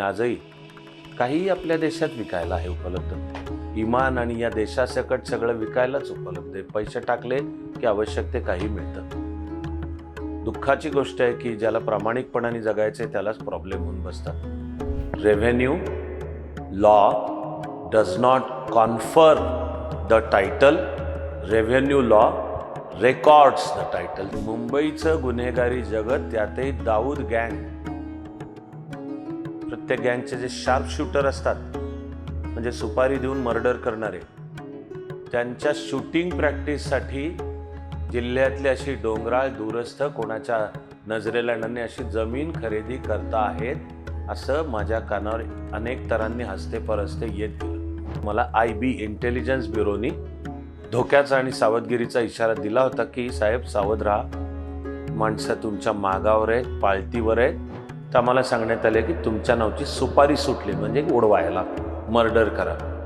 आजही काहीही आपल्या देशात विकायला आहे उपलब्ध. इमान आणि या देशासकट सगळं विकायलाच उपलब्ध आहे. पैसे टाकले की आवश्यक ते काही मिळतं. दुःखाची गोष्ट आहे की ज्याला प्रामाणिकपणाने जगायचे त्यालाच प्रॉब्लेम होऊन बसतात. Revenue law does not confer the title revenue law records the title मुंबईचं गुन्हेगारी जगत त्यातही दाऊद गँग त्या गँगचे जे शार्प शूटर असतात म्हणजे सुपारी देऊन मर्डर करणारे त्यांच्या शूटिंग प्रॅक्टिससाठी जिल्ह्यातली अशी डोंगराळ दूरस्थ कोणाच्या नजरेला अशी जमीन खरेदी करता आहेत असं माझ्या कानावर अनेक तरांनी हस्ते परस्ते येत गेलं. मला आय बी इंटेलिजन्स ब्युरोनी धोक्याचा आणि सावधगिरीचा इशारा दिला होता की साहेब सावध राहा. माणसं तुमच्या मागावर आहेत पाळतीवर आहेत. तर आम्हाला सांगण्यात आले की तुमच्या नावची सुपारी सुटली म्हणजे उडवायला मर्डर करा.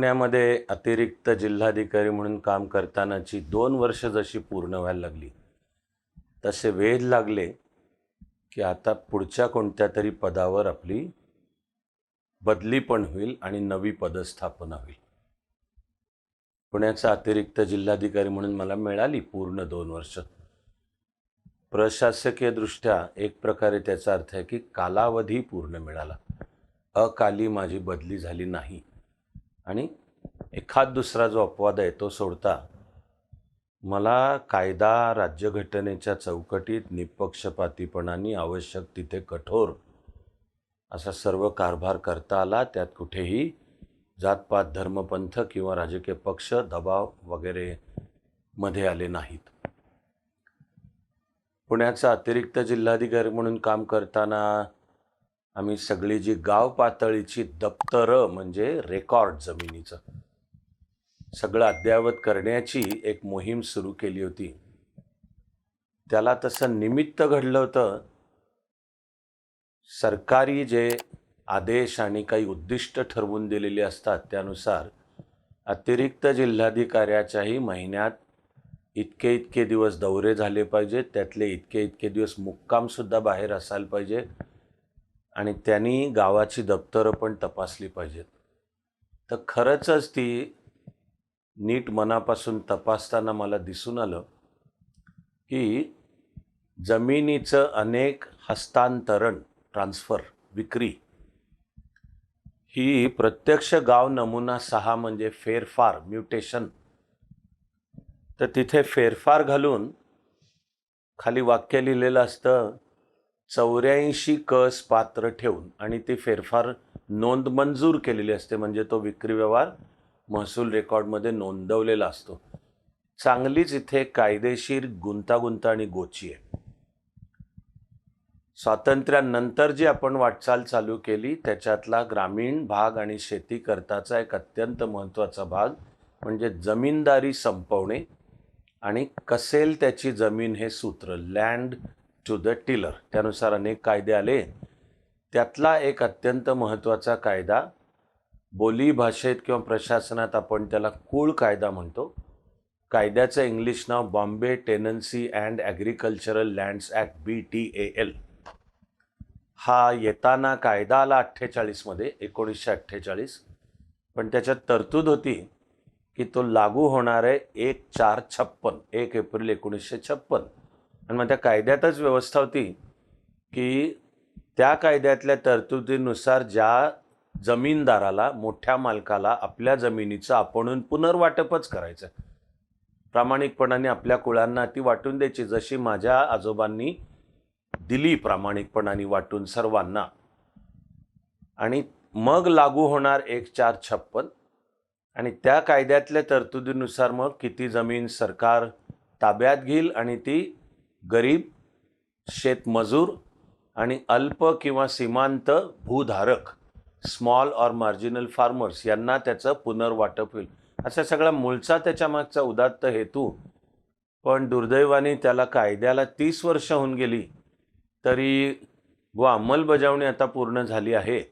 पुण्यामध्ये अतिरिक्त जिल्हाधिकारी म्हणून काम करतानाची दोन वर्ष जशी पूर्ण व्हायला लागली तसे वेध लागले की आता पुढच्या कोणत्या तरी पदावर आपली बदली पण होईल आणि नवी पदस्थापना होईल. पुण्याचा अतिरिक्त जिल्हाधिकारी म्हणून मला मिळाली पूर्ण दोन वर्ष. प्रशासकीय दृष्ट्या एक प्रकारे त्याचा अर्थ आहे की कालावधी पूर्ण मिळाला. अकाली माझी बदली झाली नाही. आणि एखाद दुसरा जो अपवाद आहे तो सोडता मला कायदा राज्यघटनेच्या चौकटीत निपक्षपातीपणाने आवश्यक तिथे कठोर असा सर्व कारभार करता आला. त्यात कुठेही जातपात धर्मपंथ किंवा राजकीय पक्ष दबाव वगैरे मध्ये आले नाहीत. पुण्याचा अतिरिक्त जिल्हाधिकारी म्हणून काम करताना आम्ही सगळी जी गाव पातळीची दप्तरं म्हणजे रेकॉर्ड जमिनीचं सगळं अद्ययावत करण्याची एक मोहीम सुरू केली होती. त्याला तसं निमित्त घडलं होतं. सरकारी जे आदेश आणि काही उद्दिष्ट ठरवून दिलेली असतात त्यानुसार अतिरिक्त जिल्हाधिकाऱ्याच्याही महिन्यात इतके इतके दिवस दौरे झाले पाहिजेत त्यातले इतके इतके दिवस मुक्कामसुद्धा बाहेर असायला पाहिजे. आणि त्यांनी गावाची दप्तरं पण तपासली पाहिजेत. तर खरंचच ती नीट मनापासून तपासताना मला दिसून आलं की जमिनीचं अनेक हस्तांतरण ट्रान्सफर विक्री ही प्रत्यक्ष गाव नमुना सहा म्हणजे फेरफार म्युटेशन. तर तिथे फेरफार घालून खाली वाक्य लिहिलेलं असतं चौऱ्याऐंशी कस पात्र ठेवून आणि ती फेरफार नोंद मंजूर केलेली असते म्हणजे तो विक्री व्यवहार महसूल रेकॉर्डमध्ये नोंदवलेला असतो. चांगलीच इथे कायदेशीर गुंतागुंत आणि गोची आहे. स्वातंत्र्यानंतर जी आपण वाटचाल चालू केली त्याच्यातला ग्रामीण भाग आणि शेतीकरताचा एक अत्यंत महत्त्वाचा भाग म्हणजे जमीनदारी संपवणे आणि कसेल त्याची जमीन हे सूत्र लँड टू द टिलर त्यानुसार अनेक कायदे आले. त्यातला एक अत्यंत महत्त्वाचा कायदा बोली भाषेत किंवा प्रशासनात आपण त्याला कुळ कायदा म्हणतो. कायद्याचं English now Bombay tenancy and agricultural lands act B T A L. हा येताना कायदा आला अठ्ठेचाळीसमध्ये एकोणीसशे अठ्ठेचाळीस. पण त्याच्यात तरतूद होती की तो लागू होणार आहे एक चार छप्पन एक एप्रिल एकोणीसशे छप्पन. आणि मग त्या कायद्यातच व्यवस्था होती की त्या कायद्यातल्या तरतुदीनुसार ज्या जमीनदाराला मोठ्या मालकाला आपल्या जमिनीचं आपणून पुनर्वाटपच करायचं प्रामाणिकपणाने आपल्या कुळांना ती वाटून द्यायची जशी माझ्या आजोबांनी दिली प्रामाणिकपणाने वाटून सर्वांना. आणि मग लागू होणार एक चार छप्पन. आणि त्या कायद्यातल्या तरतुदीनुसार मग किती जमीन सरकार ताब्यात घेईल आणि ती गरीब शेतमजूर आणि अल्प किंवा सीमांत भूधारक स्मॉल ऑर मार्जिनल फार्मर्स यांना त्याचं पुनर्वाटप होईल. असा सगळा मूळचा त्याच्या मागचा उदात्त हेतू. पण दुर्दैवाने त्याला कायद्याला तीस वर्ष होऊन गेली तरी व अंमलबजावणी आता पूर्ण झाली आहे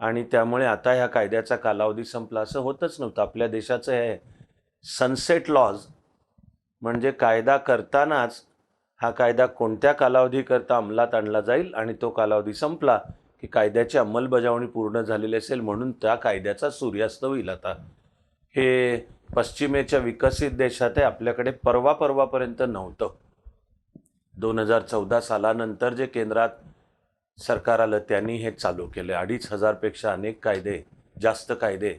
आणि त्यामुळे आता ह्या कायद्याचा कालावधी संपला असं होतच नव्हतं. आपल्या देशाचं हे सनसेट लॉज म्हणजे कायदा करतानाच हा कायदा कोणत्या कालावधीकरता अंमलात आणला जाईल आणि तो कालावधी संपला की कायद्याची अंमलबजावणी पूर्ण झालेली असेल म्हणून त्या कायद्याचा सूर्यास्त होईल आता. हे पश्चिमेच्या विकसित देशात आहे आपल्याकडे परवा परवापर्यंत नव्हतं. दोन हजार चौदा सालानंतर जे केंद्रात सरकार आलं त्यांनी हे चालू केले. अडीच हजारपेक्षा अनेक कायदे जास्त कायदे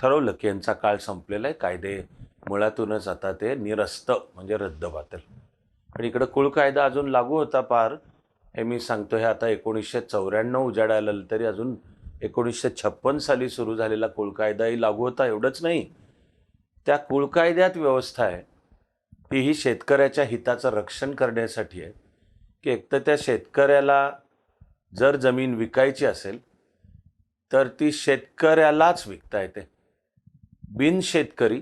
ठरवलं की यांचा काळ संपलेला आहे. कायदे मुळातूनच आता ते निरस्त म्हणजे रद्दबातल. आणि इकडं कुळ कायदा अजून लागू होता पार. हे मी सांगतो हे आता एकोणीसशे चौऱ्याण्णव उजाडायला आलं तरी अजून एकोणीसशे छप्पन साली सुरू झालेला कुळ कायदाही लागू होता एवढंच नाही. त्या कुळ कायद्यात व्यवस्था आहे ती ही शेतकऱ्याच्या हिताचं रक्षण करण्यासाठी आहे की एकतर त्या शेतकऱ्याला जर जमीन विकायची असेल तर ती शेतकऱ्यालाच विकता येते. बिन शेतकरी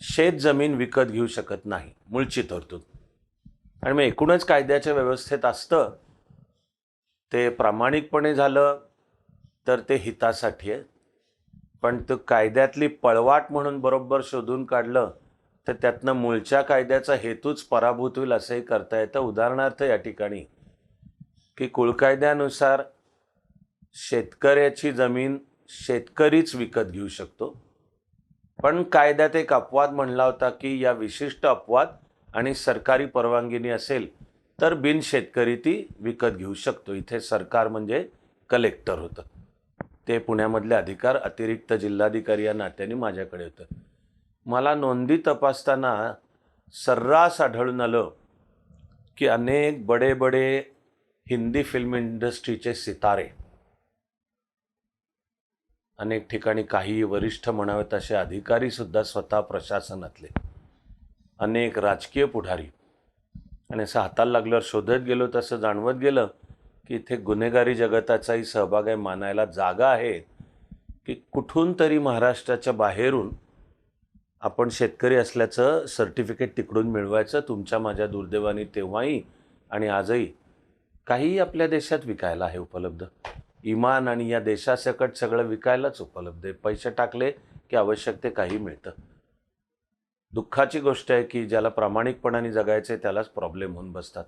शेत जमीन विकत घेऊ शकत नाही मूळची तरतूद. आणि मग एकूणच कायद्याच्या व्यवस्थेत असतं ते प्रामाणिकपणे झालं तर ते हितासाठी आहे. पण तो कायद्यातली पळवाट म्हणून बरोबर शोधून काढलं तर त्यातनं मूळच्या कायद्याचा हेतूच पराभूत होईल असंही करता येतं. उदाहरणार्थ या ठिकाणी की कुळकायद्यानुसार शेतकऱ्याची जमीन शेतकरीच विकत घेऊ शकतो. पण कायद्यात एक अपवाद म्हणला होता की या विशिष्ट अपवाद आणि सरकारी परवानगीनी असेल तर बिनशेतकरी ती विकत घेऊ शकतो. इथे सरकार म्हणजे कलेक्टर होतं. ते पुण्यामधले अधिकार अतिरिक्त जिल्हाधिकारी या नात्याने माझ्याकडे होतं. मला नोंदी तपासताना सर्रास आढळून आलं की अनेक बडे बडे हिंदी फिल्म इंडस्ट्रीचे सितारे अनेक ठिकाणी काही वरिष्ठ म्हणावेत असे अधिकारीसुद्धा स्वतः प्रशासनातले. अनेक राजकीय पुढारी. आणि असं हाताला लागल्यावर शोधत गेलो तसं जाणवत गेलं की इथे गुन्हेगारी जगताचाही सहभाग आहे मानायला जागा आहे की कुठून तरी महाराष्ट्राच्या बाहेरून आपण शेतकरी असल्याचं सर्टिफिकेट तिकडून मिळवायचं तुमच्या माझ्या दुर्दैवाने तेव्हाही आणि आजही काहीही आपल्या देशात विकायला आहे उपलब्ध. इमान आणि या देशासकट सगळं विकायलाच उपलब्ध आहे. पैसे टाकले की आवश्यक ते काही मिळतं. दुःखाची गोष्ट आहे की ज्याला प्रामाणिकपणाने जगायचं आहे त्यालाच प्रॉब्लेम होऊन बसतात.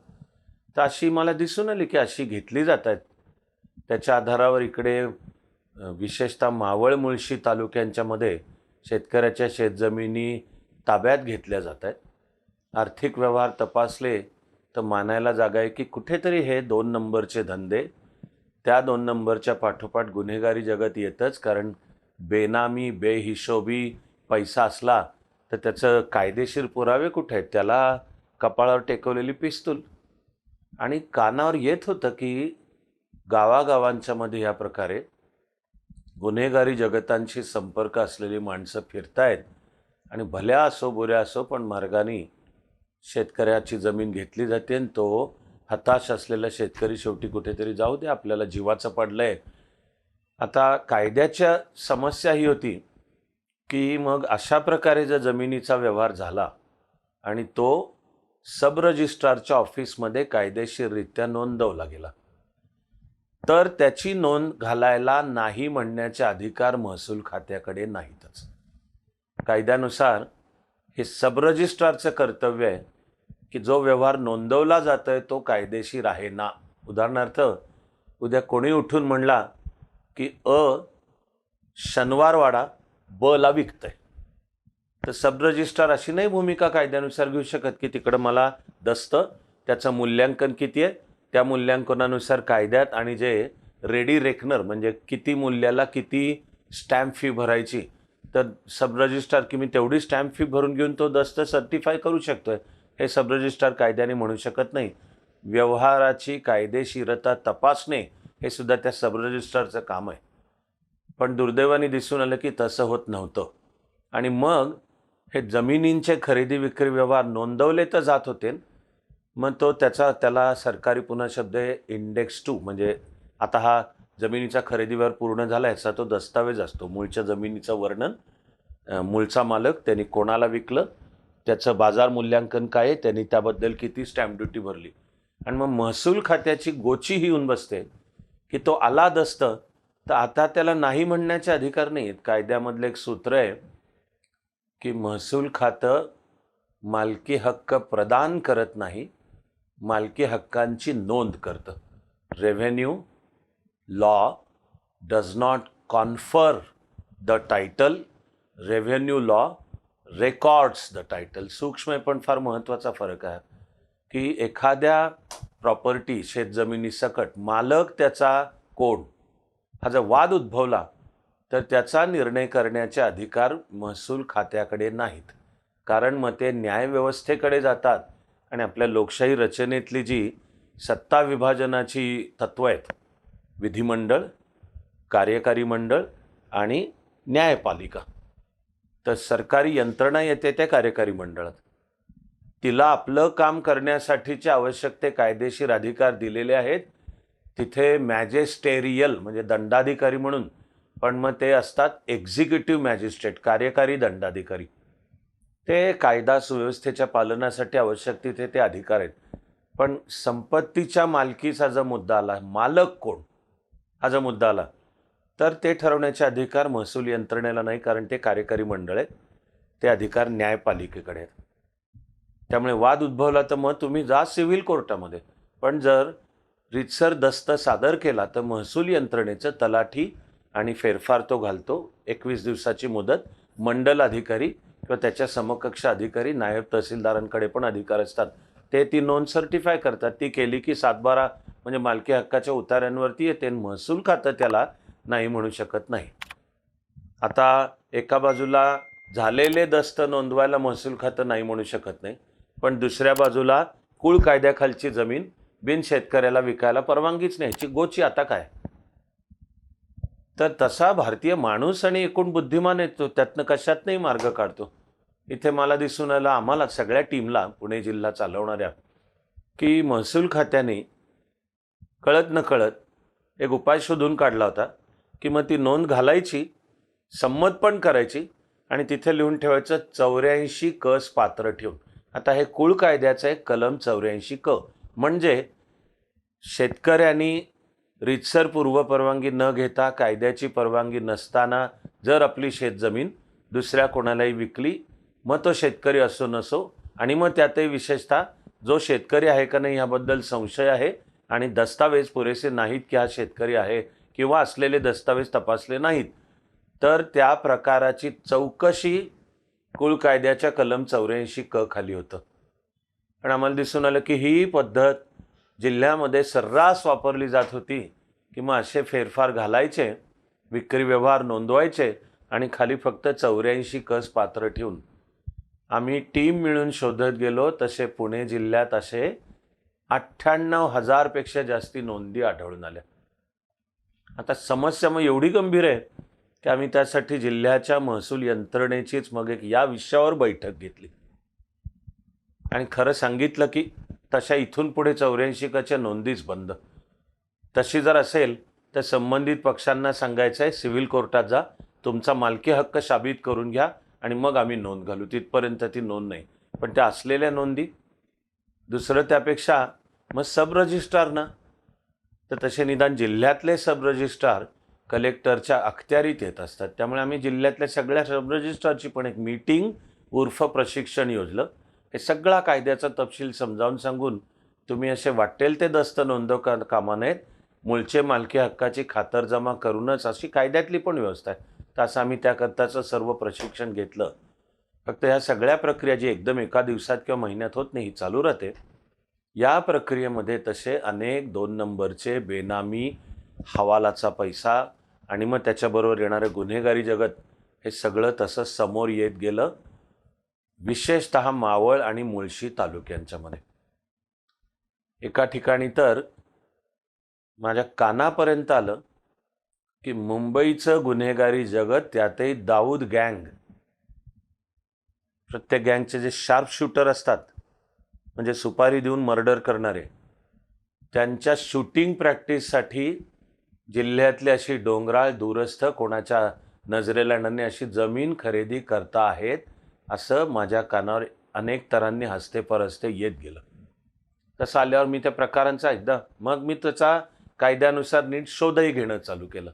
तर अशी मला दिसून आली की अशी घेतली जात आहेत त्याच्या आधारावर इकडे विशेषतः मावळ मुळशी तालुक्यांच्यामध्ये शेतकऱ्याच्या शेतजमिनी ताब्यात घेतल्या जात आहेत आर्थिक व्यवहार तपासले तर मानायला जागा आहे की कुठेतरी हे दोन नंबरचे धंदे त्या दोन नंबरच्या पाठोपाठ गुन्हेगारी जगत येतच कारण बेनामी बेहिशोबी पैसा असला तर त्याचं कायदेशीर पुरावे कुठे आहेत? त्याला कपाळावर टेकवलेली पिस्तूल. आणि कानावर येत होतं की गावागावांच्यामध्ये ह्या प्रकारे गुन्हेगारी जगतांशी संपर्क असलेली माणसं फिरतायत आणि भल्या असो बुऱ्या असो पण मार्गाने शेतकऱ्याची जमीन घेतली जाते आणि तो हताश असलेला शेतकरी शेवटी कुठेतरी जाऊ दे आपल्याला जीवाचं पडलं आहे आता कायद्याच्या समस्या ही होती. की मग अशा प्रकारे जर जमिनीचा व्यवहार झाला आणि तो सब रजिस्ट्रारच्या ऑफिसमध्ये कायदेशीररित्या नोंदवला गेला तर त्याची नोंद घालायला नाही म्हणण्याचे अधिकार महसूल खात्याकडे नाहीतच. कायद्यानुसार हे सब रजिस्ट्रारचं कर्तव्य आहे की जो व्यवहार नोंदवला जातोय तो कायदेशीर आहे ना? उदाहरणार्थ उद्या कोणी उठून म्हणला की अ शनिवारवाडा ब ला विकतंय. तर सब रजिस्ट्रार अशी नाही भूमिका कायद्यानुसार घेऊ शकत की तिकडं मला दस्त त्याचं मूल्यांकन किती आहे त्या मूल्यांकनानुसार कायद्यात आणि जे रेडी रेकनर म्हणजे किती मूल्याला किती स्टॅम्प फी भरायची तर सब रजिस्ट्रार की मी तेवढी स्टॅम्प फी भरून घेऊन तो दस्त सर्टिफाय करू शकतो आहे हे सब रजिस्ट्रार कायद्याने म्हणू शकत नाही. व्यवहाराची कायदेशीरता तपासणे हे सुद्धा त्या सब रजिस्ट्रारचं काम आहे. पण दुर्दैवाने दिसून आलं की तसं होत नव्हतं. आणि मग हे जमिनींचे खरेदी विक्री व्यवहार नोंदवले तर जात होते. मग तो त्याचा त्याला सरकारी पुन्हा शब्द आहे इंडेक्स टू म्हणजे आता हा जमिनीचा खरेदी व्यवहार पूर्ण झाला याचा तो दस्तावेज असतो. मूळच्या जमिनीचं वर्णन मूळचा मालक त्यांनी कोणाला विकलं त्याचं बाजार मूल्यांकन काय आहे त्यांनी त्याबद्दल किती स्टॅम्प ड्युटी भरली. आणि मग महसूल खात्याची गोची ही येऊन बसते की तो आला दस्त तर आता त्याला नाही म्हणण्याचे अधिकार नाही आहेत कायद्यामधलं एक सूत्र आहे की महसूल खातं मालकी हक्क प्रदान करत नाही मालकी हक्कांची नोंद करतं. Revenue law does not confer the title revenue law records the title सूक्ष्म आहे पण फार महत्त्वाचा फरक आहे. की एखाद्या प्रॉपर्टी शेतजमिनीसकट मालक त्याचा कोण? हा जर वाद उद्भवला तर त्याचा निर्णय करण्याचे अधिकार महसूल खात्याकडे नाहीत. कारण मग ते न्यायव्यवस्थेकडे जातात आणि आपल्या लोकशाही रचनेतली जी सत्ता विभाजनाची तत्त्व आहेत विधिमंडळ कार्यकारी मंडळ आणि न्यायपालिका तर सरकारी यंत्रणा येते त्या कार्यकारी मंडळात. तिला आपलं काम करण्यासाठीचे आवश्यक ते कायदेशीर अधिकार दिलेले आहेत तिथे मॅजेस्टेरियल म्हणजे दंडाधिकारी म्हणून पण मग ते असतात एक्झिक्युटिव्ह मॅजिस्ट्रेट कार्यकारी दंडाधिकारी. ते कायदा सुव्यवस्थेच्या पालनासाठी आवश्यक तिथे ते अधिकार आहेत. पण संपत्तीच्या मालकीचा जर मुद्दा आला मालक कोण? हा जर मुद्दा आला तर ते ठरवण्याचे अधिकार महसूल यंत्रणेला नाही कारण ते कार्यकारी मंडळ आहेत. ते अधिकार न्यायपालिकेकडे आहेत. त्यामुळे वाद उद्भवला तर मग तुम्ही जा सिव्हिल कोर्टामध्ये. पण जर रितसर दस्त सादर केला तर महसूल यंत्रणेचं तलाठी आणि फेरफार तो घालतो. एकवीस दिवसाची मुदत मंडल अधिकारी किंवा त्याच्या समकक्ष अधिकारी नायब तहसीलदारांकडे पण अधिकार असतात. ते ती नोंद सर्टिफाय करतात. ती केली की सातबारा म्हणजे मालकी हक्काच्या उतार्यांवरती येते आणि महसूल खातं त्याला नाही म्हणू शकत नाही. आता एका बाजूला झालेले दस्त नोंदवायला महसूल खातं नाही म्हणू शकत नाही पण दुसऱ्या बाजूला कुळ कायद्याखालची जमीन बिन शेतकऱ्याला विकायला परवानगीच नाही. ह्याची गोची आता काय? तर तसा भारतीय माणूस आणि एकूण बुद्धिमान येतो त्यातनं कशातनंही मार्ग काढतो. इथे मला दिसून आलं आम्हाला सगळ्या टीमला पुणे जिल्हा चालवणाऱ्या की महसूल खात्याने कळत न कळत एक उपाय शोधून काढला होता की मग ती नोंद घालायची संमत पण करायची आणि तिथे लिहून ठेवायचं चौऱ्याऐंशी कस पात्र ठेवून. आता हे कुळ कायद्याचं आहे कलम चौऱ्याऐंशी क. म्हणजे शेतकऱ्यांनी रितसर पूर्वपरवानगी न घेता कायद्याची परवानगी नसताना जर आपली शेतजमीन दुसऱ्या कोणालाही विकली मग तो शेतकरी असो नसो आणि मग त्यातही विशेषतः जो शेतकरी आहे का नाही ह्याबद्दल संशय आहे आणि दस्तावेज पुरेसे नाहीत की हा शेतकरी आहे किंवा असलेले दस्तावेज तपासले नाहीत तर त्या प्रकाराची चौकशी कुळ कायद्याच्या कलम चौऱ्याऐंशी क खाली होतं. पण आम्हाला दिसून आलं की ही पद्धत जिल्ह्यामध्ये सर्रास वापरली जात होती की मग असे फेरफार घालायचे विक्री व्यवहार नोंदवायचे आणि खाली फक्त चौऱ्याऐंशी कस पात्र ठेवून. आम्ही टीम मिळून शोधत गेलो तसे पुणे जिल्ह्यात असे अठ्ठ्याण्णव हजारपेक्षा जास्ती नोंदी आढळून आल्या. आता समस्या मग एवढी गंभीर आहे की आम्ही त्यासाठी जिल्ह्याच्या महसूल यंत्रणेचीच मग एक या विषयावर बैठक घेतली. आणि खरं सांगितलं की तशा इथून पुढे चौऱ्याऐंशी कच्या नोंदीच बंद. तशी जर असेल तर संबंधित पक्षांना सांगायचं आहे सिव्हिल कोर्टात जा तुमचा मालकी हक्क साबित करून घ्या आणि मग आम्ही नोंद घालू. तिथपर्यंत ती नोंद नाही. पण त्या असलेल्या नोंदी दुसरं त्यापेक्षा मग सब रजिस्ट्रार ना? तर तसे निदान जिल्ह्यातले सब रजिस्ट्रार कलेक्टरच्या अखत्यारीत येत असतात. त्यामुळे आम्ही जिल्ह्यातल्या सगळ्या सब रजिस्ट्रारची पण एक मीटिंग उर्फ प्रशिक्षण योजलं. हे सगळा कायद्याचा तपशील समजावून सांगून तुम्ही असे वाटेल ते दस्त नोंदव का कामा नयेत. मूळचे मालकी हक्काची खातरजमा करूनच अशी कायद्यातली पण व्यवस्था आहे. तर असं आम्ही त्याकरताचं सर्व प्रशिक्षण घेतलं. फक्त ह्या सगळ्या प्रक्रिया जी एकदम एका दिवसात किंवा महिन्यात होत नाही ही चालू राहते. या प्रक्रियेमध्ये तसे अनेक दोन नंबरचे बेनामी हवालाचा पैसा आणि मग त्याच्याबरोबर येणारं गुन्हेगारी जगत हे सगळं तसं समोर येत गेलं. विशेषत मावळ आणि मुळशी तालुक्यांच्यामध्ये. एका ठिकाणी तर माझ्या कानापर्यंत आलं की मुंबईचं गुन्हेगारी जगत त्यातही दाऊद गँग. प्रत्येक गँगचे जे शार्प शूटर असतात म्हणजे सुपारी देऊन मर्डर करणारे त्यांच्या शूटिंग प्रॅक्टिससाठी जिल्ह्यातली अशी डोंगराळ दूरस्थ कोणाच्या नजरेला नन्हे अशी जमीन खरेदी करता आहेत असं माझ्या कानावर अनेक तरांनी हसते परस्ते येत गेलं. तसं आल्यावर मी त्या प्रकारांचा एकदा मग मी त्याचा कायद्यानुसार नीट शोधही घेणं चालू केलं.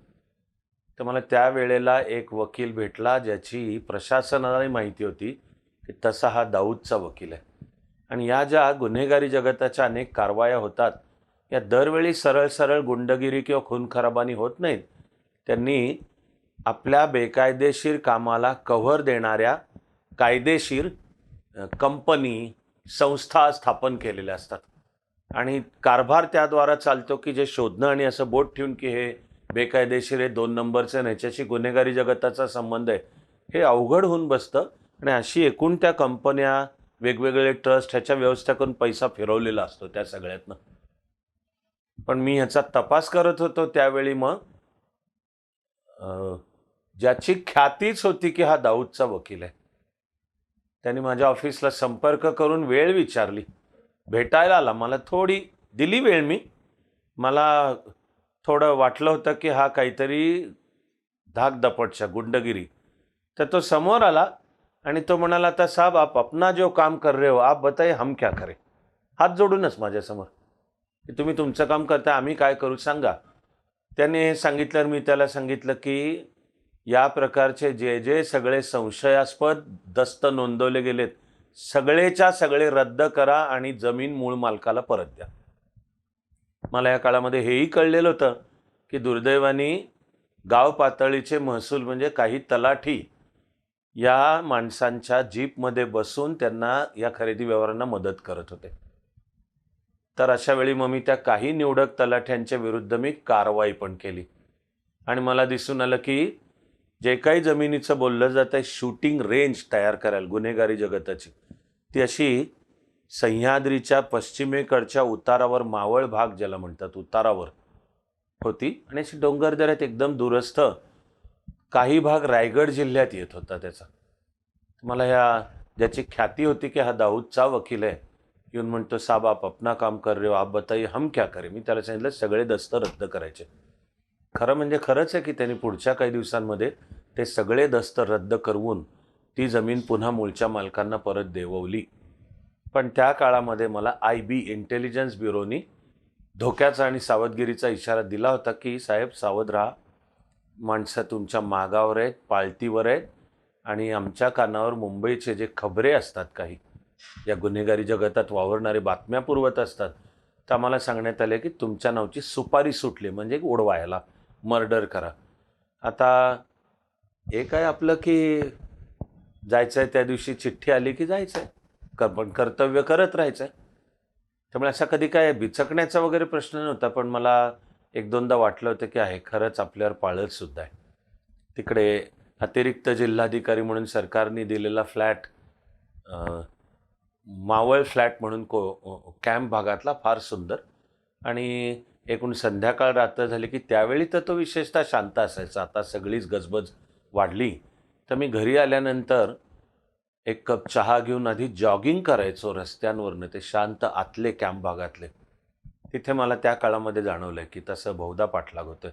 तर मला त्यावेळेला एक वकील भेटला ज्याची प्रशासनालाही माहिती होती की तसा हा दाऊदचा वकील आहे. आणि या ज्या गुन्हेगारी जगताच्या अनेक कारवाया होतात या दरवेळी सरळ सरळ गुंडगिरी किंवा खूनखराबानी होत नाहीत. त्यांनी आपल्या बेकायदेशीर कामाला कव्हर देणाऱ्या कायदेशीर कंपनी संस्था स्थापन केलेल्या असतात. आणि कारभार त्याद्वारा चालतो की जे शोधणं आणि असं बोट ठेवून की हे बेकायदेशीर आहे दोन नंबरचं आणि ह्याच्याशी गुन्हेगारी जगताचा संबंध आहे हे अवघड होऊन बसतं. आणि अशी एकूण त्या कंपन्या वेगवेगळे ट्रस्ट ह्याच्या व्यवस्था करून पैसा फिरवलेला असतो त्या सगळ्यातनं. पण मी ह्याचा तपास करत होतो त्यावेळी मग ज्याची ख्यातीच होती की हा दाऊदचा वकील आहे. त्यांनी माझ्या ऑफिसला संपर्क करून वेळ विचारली. भेटायला आला. मला थोडी दिली वेळ मी. मला थोडं वाटलं होतं की हा काहीतरी धाकदपटच्या गुंडगिरी. तर तो समोर आला आणि तो म्हणाला आता साहेब आप अपना जो काम कर रहे हो आप बताई हम क्या करे? हात जोडूनच माझ्यासमोर. की तुम्ही तुमचं काम करता आम्ही काय करू सांगा. त्याने हे सांगितल्यावर मी त्याला सांगितलं की या प्रकारचे जे जे सगळे संशयास्पद दस्त नोंदवले गेलेत सगळेच्या सगळे रद्द करा आणि जमीन मूळ मालकाला परत द्या. मला या काळामध्ये हेही कळलेलं होतं की दुर्दैवाने गाव पातळीचे महसूल म्हणजे काही तलाठी या माणसांच्या जीपमध्ये बसून त्यांना या खरेदी व्यवहारांना मदत करत होते. तर अशा वेळी मग मी त्या काही निवडक तलाठ्यांच्या विरुद्ध मी कारवाई पण केली. आणि मला दिसून आलं की जे काही जमिनीचं बोललं जातं आहे शूटिंग रेंज तयार करायला गुन्हेगारी जगताची. ती अशी सह्याद्रीच्या पश्चिमेकडच्या उतारावर मावळ भाग ज्याला म्हणतात उतारावर होती. आणि अशी डोंगरदऱ्यात एकदम दूरस्थ काही भाग रायगड जिल्ह्यात येत होता त्याचा. मला ह्या ज्याची ख्याती होती की हा दाऊदचा वकील आहे येऊन म्हणतो साहब आप अपना काम कर रहे हो आप बताइए हम क्या करें? मी त्याला सांगितलं सगळे दस्त रद्द करायचे. खरं म्हणजे खरंच आहे की त्यांनी पुढच्या काही दिवसांमध्ये ते सगळे दस्त रद्द करवून ती जमीन पुन्हा मूळच्या मालकांना परत देववली. पण त्या काळामध्ये मला आय बी इंटेलिजन्स ब्युरोनी धोक्याचा आणि सावधगिरीचा इशारा दिला होता की साहेब सावध राहा. माणसं तुमच्या मागावर आहेत पाळतीवर आहेत आणि आमच्या कानावर मुंबईचे जे खबरे असतात काही या गुन्हेगारी जगतात वावरणारे बातम्या पुरवत असतात. तर आम्हाला सांगण्यात आले की तुमच्या नावची सुपारी सुटली म्हणजे उडवायला. मर्डर करा. आता हे काय आपलं की जायचं आहे त्या दिवशी चिठ्ठी आली की जायचं आहे कर पण कर्तव्य करत राहायचं आहे त्यामुळे असा कधी काय बिचकण्याचा वगैरे प्रश्न नव्हता पण मला एक दोनदा वाटलं होतं की आहे खरंच आपल्यावर पाळतसुद्धा आहे. तिकडे अतिरिक्त जिल्हाधिकारी म्हणून सरकारने दिलेला फ्लॅट मावळ फ्लॅट म्हणून को कॅम्प भागातला फार सुंदर. आणि एकूण संध्याकाळ रात्र झाली की त्यावेळी तर तो विशेषतः शांत असायचा. आता सगळीच गजबज वाढली. तर मी घरी आल्यानंतर एक कप चहा घेऊन आधी जॉगिंग करायचो रस्त्यांवरनं. ते शांत आतले कॅम्प भागातले. तिथे मला त्या काळामध्ये जाणवलं की तसं बहुधा पाठलाग होतं.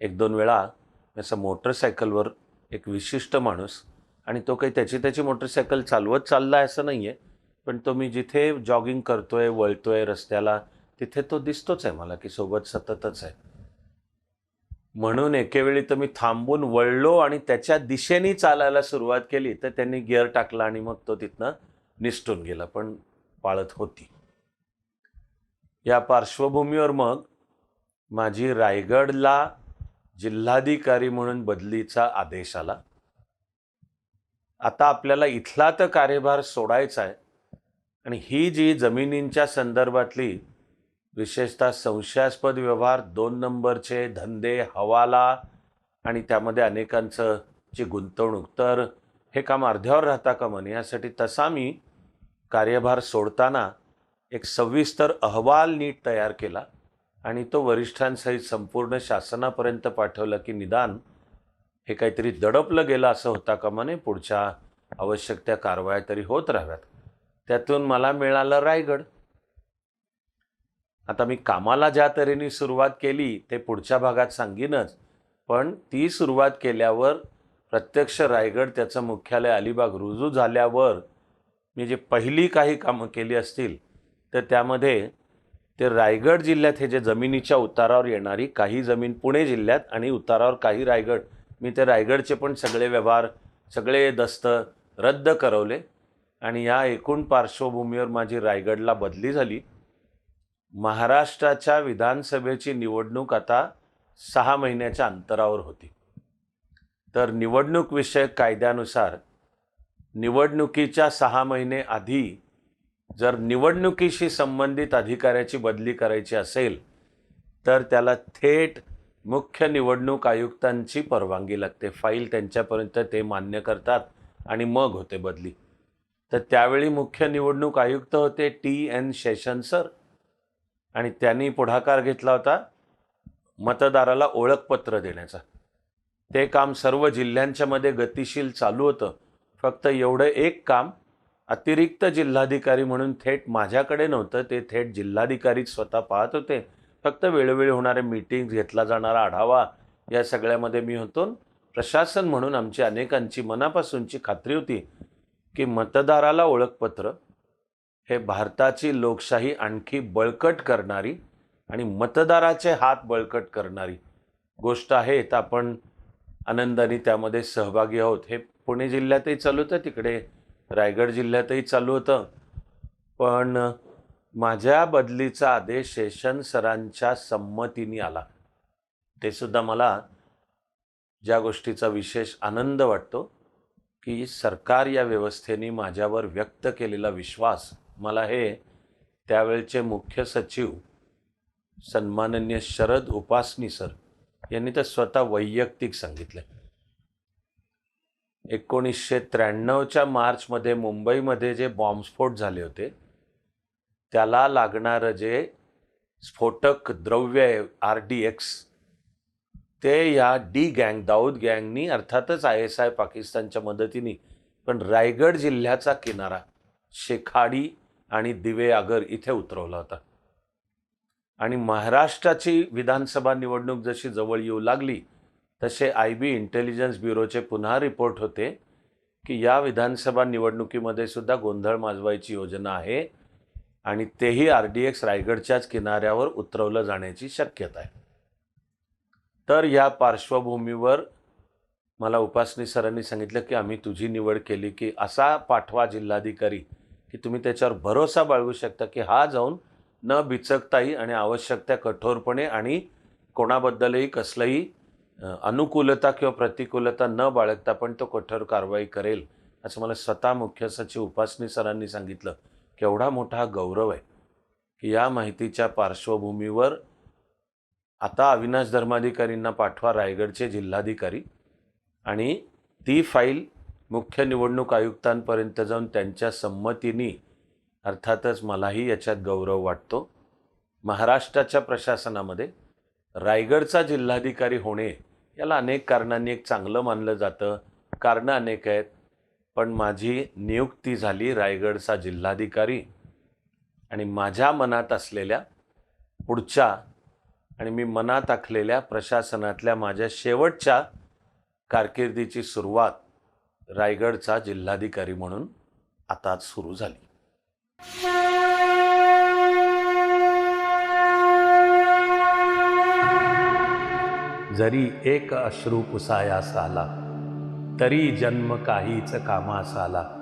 एक दोन वेळा असं मोटरसायकलवर एक विशिष्ट माणूस आणि तो काही त्याची त्याची मोटरसायकल चालवत चालला आहे असं नाही आहे पण तो मी जिथे जॉगिंग करतो आहे वळतो आहे रस्त्याला तिथे तो दिसतोच आहे मला की सोबत सततच आहे. म्हणून एकेवेळी तर मी थांबून वळलो आणि त्याच्या दिशेने चालायला सुरुवात केली तर त्यांनी गिअर टाकला आणि मग तो तिथनं निसटून गेला पण पाळत होती. या पार्श्वभूमीवर मग माझी रायगडला जिल्हाधिकारी म्हणून बदलीचा आदेश आला. आता आपल्याला इथला तर कार्यभार सोडायचा आहे आणि ही जी जमिनींच्या संदर्भातली विशेषतः संशयास्पद व्यवहार दोन नंबरचे धंदे हवाला आणि त्यामध्ये अनेकांचं जी गुंतवणूक. तर हे काम अर्ध्यावर राहता का म्हणे यासाठी तसा मी कार्यभार सोडताना एक सविस्तर अहवाल नीट तयार केला आणि तो वरिष्ठांसहित संपूर्ण शासनापर्यंत पाठवला की निदान हे काहीतरी दडपलं गेलं असं होता का म्हणे पुढच्या आवश्यक त्या कारवाया तरी होत राहाव्यात. त्यातून मला मिळालं रायगड. आता मी कामाला ज्या तऱ्हेने सुरुवात केली ते पुढच्या भागात सांगीनच. पण ती सुरुवात केल्यावर प्रत्यक्ष रायगड त्याचं मुख्यालय अलिबाग रुजू झाल्यावर मी जे पहिली काही कामं केली असतील तर त्यामध्ये ते रायगड जिल्ह्यात हे जे जमिनीच्या उतारावर येणारी काही जमीन पुणे जिल्ह्यात आणि उतारावर काही रायगड. मी ते रायगडचे पण सगळे व्यवहार सगळे दस्त रद्द करवले आणि या एकूण पार्श्वभूमीवर माझी रायगडला बदली झाली. महाराष्ट्राच्या विधानसभेची निवडणूक आता सहा महिन्याच्या अंतरावर होती. तर निवडणूक विषयक कायद्यानुसार निवडणुकीच्या सहा महिने आधी जर निवडणुकीशी संबंधित अधिकाऱ्याची बदली करायची असेल तर त्याला थेट मुख्य निवडणूक आयुक्तांची परवानगी लागते. फाईल त्यांच्यापर्यंत ते मान्य करतात आणि मग होते बदली. तर त्यावेळी मुख्य निवडणूक आयुक्त होते टी एन शेषन सर. आणि त्यांनी पुढाकार घेतला होता मतदाराला ओळखपत्र देण्याचा. ते काम सर्व जिल्ह्यांच्यामध्ये गतिशील चालू होतं. फक्त एवढं एक काम अतिरिक्त जिल्हाधिकारी म्हणून थेट माझ्याकडे नव्हतं ते थेट जिल्हाधिकारीच स्वतः पाहत होते. फक्त वेळोवेळी होणारे मीटिंग्स घेतला जाणारा आढावा या सगळ्यामध्ये मी होतो. प्रशासन म्हणून आमची अनेकांची मनापासूनची खात्री होती की मतदाराला ओळखपत्र हे भारताची लोकशाही आणखी बळकट करणारी आणि मतदाराचे हात बळकट करणारी गोष्ट आहे. तर आपण आनंदाने त्यामध्ये सहभागी आहोत. हे पुणे जिल्ह्यातही चालू होतं तिकडे रायगड जिल्ह्यातही चालू होतं. पण माझ्या बदलीचा आदेश शेषन सरांच्या संमतीने आला. ते सुद्धा मला ज्या गोष्टीचा विशेष आनंद वाटतो की सरकार या व्यवस्थेने माझ्यावर व्यक्त केलेला विश्वास मला हे त्यावेळचे मुख्य सचिव सन्माननीय शरद उपासनी सर यांनी तर स्वतः वैयक्तिक सांगितलं. एकोणीसशे त्र्याण्णवच्या मार्चमध्ये मुंबईमध्ये जे बॉम्बस्फोट झाले होते त्याला लागणारं जे स्फोटक द्रव्य आहे आर डी एक्स ते या डी गँग दाऊद गँगनी अर्थातच आय एस आय पाकिस्तानच्या मदतीने पण रायगड जिल्ह्याचा किनारा शेखाडी आणि दिवे आगर इथे उतरवला होता. आणि महाराष्ट्राची विधानसभा निवडणूक जशी जवळ येऊ लागली तसे आय बी इंटेलिजन्स ब्युरोचे पुन्हा रिपोर्ट होते की या विधानसभा निवडणुकीमध्ये सुद्धा गोंधळ माजवायची योजना आहे आणि तेही आर डी एक्स रायगडच्याच किनाऱ्यावर उतरवलं जाण्याची शक्यता आहे. तर या पार्श्वभूमीवर मला उपासनी सरांनी सांगितलं की आम्ही तुझी निवड केली की असा पाठवा जिल्हाधिकारी की तुम्ही त्याच्यावर भरोसा बाळगू शकता की हा जाऊन न बिचकताही आणि आवश्यक त्या कठोरपणे आणि कोणाबद्दलही कसलंही अनुकूलता किंवा प्रतिकूलता न बाळगता पण तो कठोर कारवाई करेल असं मला स्वतः मुख्य सचिव उपासनी सरांनी सांगितलं. केवढा मोठा हा गौरव आहे की या माहितीच्या पार्श्वभूमीवर आता अविनाश धर्माधिकारींना पाठवा रायगडचे जिल्हाधिकारी आणि ती फाईल मुख्य निवडणूक आयुक्तांपर्यंत जाऊन त्यांच्या संमतीने अर्थातच मलाही याच्यात गौरव वाटतो महाराष्ट्राच्या प्रशासनामध्ये रायगडचा जिल्हाधिकारी होणे याला अनेक कारणांनी एक चांगलं मानलं जातं कारणं अनेक आहेत पण माझी नियुक्ती झाली रायगडचा जिल्हाधिकारी आणि माझ्या मनात असलेल्या पुढच्या आणि मी मनात आखलेल्या प्रशासनातल्या माझ्या शेवटच्या कारकिर्दीची सुरुवात रायगडचा जिल्हाधिकारी म्हणून आता सुरू झाली. जरी एक अश्रू पुसायास आला तरी जन्म काहीच कामास आला